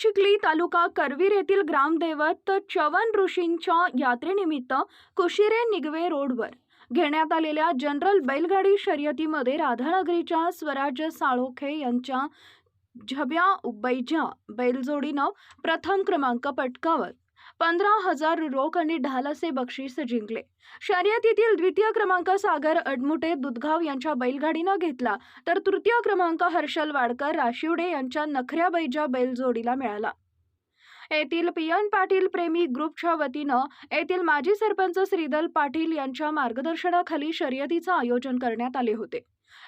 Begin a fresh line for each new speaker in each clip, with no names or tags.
चिखली तालुका करवीर येथील ग्रामदैवत चवन ऋषींच्या यात्रेनिमित्त कुशिरे निगवे रोडवर घेण्यात आलेल्या जनरल बैलगाडी शर्यतीमध्ये राधानगरीच्या स्वराज्य साळोखे यांच्या झब्या बैजा बैलजोडीनं प्रथम क्रमांक पटकावत. पंधरा हजार रोख आणि ढालसे बक्षीस जिंकले. शर्यतीतील द्वितीय क्रमांक सागर अडमुटे दुधगाव यांच्या बैलगाडीनं घेतला तर तृतीय क्रमांक हर्षल वाडकर राशिवडे यांच्या नखऱ्या बैजा बैलजोडीला मिळाला. येथील पियन पाटील प्रेमी ग्रुपच्या वतीनं येथील माजी सरपंच श्रीदल पाटील यांच्या मार्गदर्शनाखाली शर्यतीचं आयोजन करण्यात आले होते.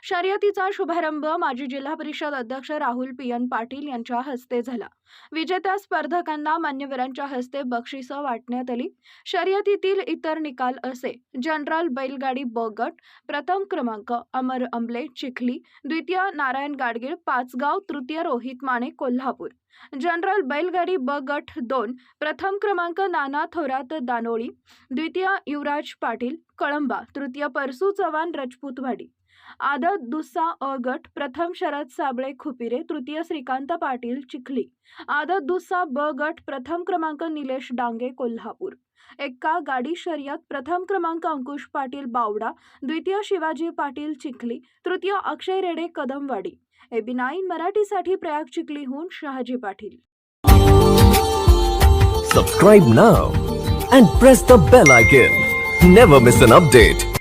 शर्यतीचा शुभारंभ माजी जिल्हा परिषद अध्यक्ष राहुल पियन पाटील यांच्या हस्ते झाला. विजेत्या स्पर्धकांना मान्यवरांच्या हस्ते बक्षिसं वाटण्यात आली. शर्यतीतील इतर निकाल असे. जनरल बैलगाडी ब गट प्रथम क्रमांक अमर अंबले चिखली द्वितीय नारायण गाडगीळ पाचगाव तृतीय रोहित माने कोल्हापूर. जनरल बैलगाडी ब गट दोन प्रथम क्रमांक नाना थोरात दानोळी द्वितीय युवराज पाटील कळंबा तृतीय परसू चव्हाण रजपूतवाडी. आदत दुस्सा अ गट प्रथम शरद साबळे खुपिरे तृतीय श्रीकांत पाटील चिखली. आदत दुस्सा ब गट प्रथम क्रमांक निलेश डांगे कोल्हापूर. एक्का गाडी शर्यत प्रथम क्रमांक अंकुश पाटील बावडा द्वितीय शिवाजी पाटील चिखली तृतीय Akshay Rede Kadamwadi. A B nine मराठीसाठी Prayag चिखलीहून Shahaji Patil.
Subscribe now and press the bell icon never miss an update